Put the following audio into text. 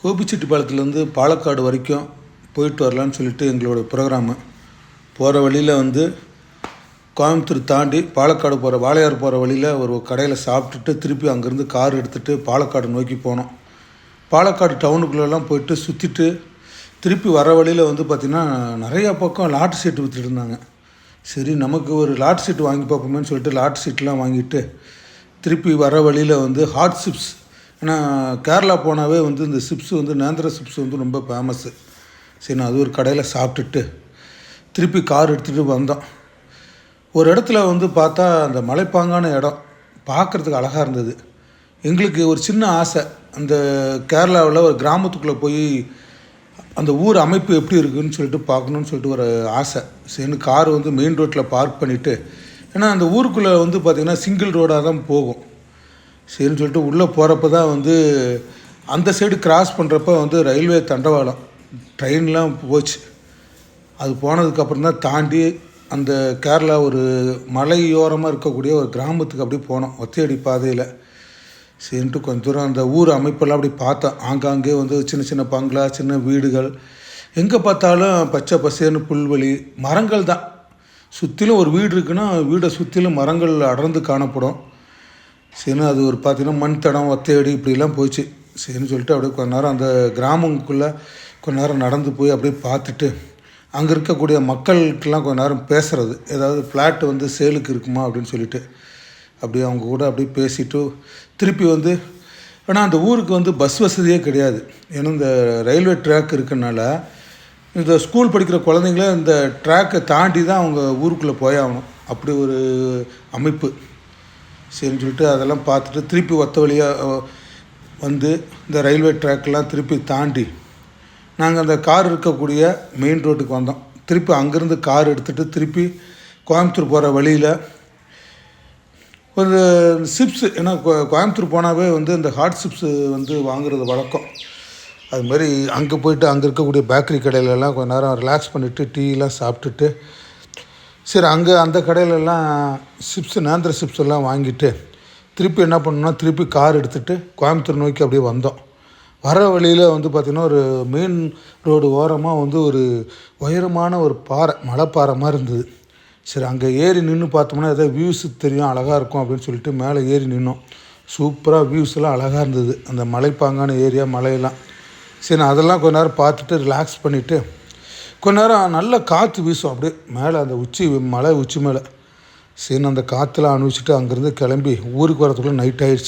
கோபிச்செட்டிப்பாளையத்துலேருந்து பாலக்காடு வரைக்கும் போயிட்டு வரலான்னு சொல்லிட்டு எங்களோட ப்ரோக்ராமு போகிற வழியில் வந்து கோயம்புத்தூர் தாண்டி பாலக்காடு போகிற வாளையார் போகிற வழியில் ஒரு கடையில் சாப்பிட்டுட்டு திருப்பி அங்கேருந்து கார் எடுத்துகிட்டு பாலக்காடு நோக்கி போனோம். பாலக்காடு டவுனுக்குள்ளெல்லாம் போயிட்டு சுற்றிட்டு திருப்பி வர வழியில் வந்து பார்த்திங்கன்னா நிறையா பக்கம் லாட்டு சீட்டு விற்றுட்டு இருந்தாங்க. சரி நமக்கு ஒரு லாட் சீட் வாங்கி பார்ப்போமேன்னு சொல்லிட்டு லாட் சீட்லாம் வாங்கிட்டு திருப்பி வர வழியில் வந்து ஹாட் சிப்ஸ் ஏன்னா கேரளா போனாவே வந்து இந்த சிப்ஸ் வந்து நேந்திர சிப்ஸ் வந்து ரொம்ப ஃபேமஸ்ஸு சரி நான் அது ஒரு கடையில் சாப்பிட்டுட்டு திருப்பி கார் எடுத்துகிட்டு வந்தோம். ஒரு இடத்துல வந்து பார்த்தா அந்த மலைப்பாங்கான இடம் பார்க்குறதுக்கு அழகாக இருந்தது. எங்களுக்கு ஒரு சின்ன ஆசை அந்த கேரளாவில் ஒரு கிராமத்துக்குள்ளே போய் அந்த ஊர் அமைப்பு எப்படி இருக்குதுன்னு சொல்லிட்டு பார்க்கணுன்னு சொல்லிட்டு ஒரு ஆசை. சரின்னு கார் வந்து மெயின் ரோட்டில் பார்க் பண்ணிவிட்டு ஏன்னா அந்த ஊருக்குள்ளே வந்து பார்த்திங்கன்னா சிங்கிள் ரோடாக தான் போகும். சரின்னு சொல்லிட்டு உள்ளே போகிறப்ப தான் வந்து அந்த சைடு கிராஸ் பண்ணுறப்ப வந்து ரயில்வே தண்டவாளம். ட்ரெயின்லாம் போச்சு. அது போனதுக்கப்புறம் தான் தாண்டி அந்த கேரளா ஒரு மலையோரமாக இருக்கக்கூடிய ஒரு கிராமத்துக்கு அப்படியே போனோம் ஒத்தையடி பாதையில். சரின்ட்டு கொஞ்ச தூரம் அந்த ஊர் அமைப்பெல்லாம் அப்படி பார்த்தோம் ஆங்காங்கே வந்து சின்ன சின்ன பங்களா சின்ன வீடுகள். எங்கே பார்த்தாலும் பச்சை பசேர்னு புல்வெளி மரங்கள் தான். சுற்றிலும் ஒரு வீடு இருக்குன்னா வீடை சுற்றிலும் மரங்கள் அடர்ந்து காணப்படும். சரின்னு அது ஒரு பார்த்தீங்கன்னா மண் தடம் ஒத்தையடி இப்படிலாம் போயிடுச்சு. சரின்னு சொல்லிட்டு அப்படியே கொஞ்ச நேரம் அந்த கிராமங்களுக்குள்ளே கொஞ்ச நேரம் நடந்து போய் அப்படியே பார்த்துட்டு அங்கே இருக்கக்கூடிய மக்களுக்கெல்லாம் கொஞ்ச நேரம் பேசுகிறது ஏதாவது ஃப்ளாட் வந்து சேலுக்கு இருக்குமா அப்படின்னு சொல்லிட்டு அப்படியே அவங்க கூட அப்படியே பேசிட்டு திருப்பி வந்து ஆனால் அந்த ஊருக்கு வந்து பஸ் வசதியே கிடையாது. ஏன்னா இந்த ரயில்வே ட்ராக் இருக்கனால இந்த ஸ்கூல் படிக்கிற குழந்தைங்கள இந்த ட்ராக்கை தாண்டி தான் அவங்க ஊருக்குள்ளே போயாகணும். அப்படி ஒரு அமைப்பு. சரின்னு சொல்லிட்டு அதெல்லாம் பார்த்துட்டு திருப்பி ஒத்த வழியாக வந்து இந்த ரயில்வே ட்ராக்கெலாம் திருப்பி தாண்டி நாங்கள் அந்த கார் இருக்கக்கூடிய மெயின் ரோட்டுக்கு வந்தோம். திருப்பி அங்கேருந்து கார் எடுத்துகிட்டு திருப்பி கோயம்புத்தூர் போகிற வழியில் ஒரு சிப்ஸு ஏன்னா கோ- கோயம்புத்தூர் போனாவே வந்து இந்த ஹாட் சிப்ஸு வந்து வாங்குறது வழக்கம். அது மாதிரி அங்கே போயிட்டு அங்கே இருக்கக்கூடிய பேக்கரி கடையிலலாம் கொஞ்ச நேரம் ரிலாக்ஸ் பண்ணிவிட்டு டீலாம் சாப்பிட்டுட்டு சரி அங்கே அந்த கடையிலலாம் சிப்ஸ் நேந்திர சிப்ஸ் எல்லாம் வாங்கிட்டு திருப்பி என்ன பண்ணோம்னா திருப்பி கார் எடுத்துகிட்டு கோயம்புத்தூர் நோக்கி அப்படியே வந்தோம். வர வழியில் வந்து பார்த்திங்கன்னா ஒரு மெயின் ரோடு ஓரமாக வந்து ஒரு உயரமான ஒரு பாறை மலைப்பாறை மாதிரி இருந்தது. சரி அங்கே ஏறி நின்று பார்த்தோம்னா ஏதோ வியூஸ் தெரியும் அழகாக இருக்கும் அப்படின்னு சொல்லிட்டு மேலே ஏறி நின்னோம். சூப்பராக வியூஸ் எல்லாம் அழகாக இருந்தது. அந்த மலைப்பாங்கான ஏரியா மலையெல்லாம். சரி நான் அதெல்லாம் கொஞ்ச நேரம் பார்த்துட்டு ரிலாக்ஸ் பண்ணிவிட்டு கொஞ்ச நேரம் நல்ல காற்று வீசும். அப்படியே மேலே அந்த உச்சி மலை உச்சி மேலே. சரி அந்த காற்றுலாம் அனுபவிச்சுட்டு அங்கேருந்து கிளம்பி ஊருக்கு வரதுக்குள்ளே நைட் ஆயிடுச்சு.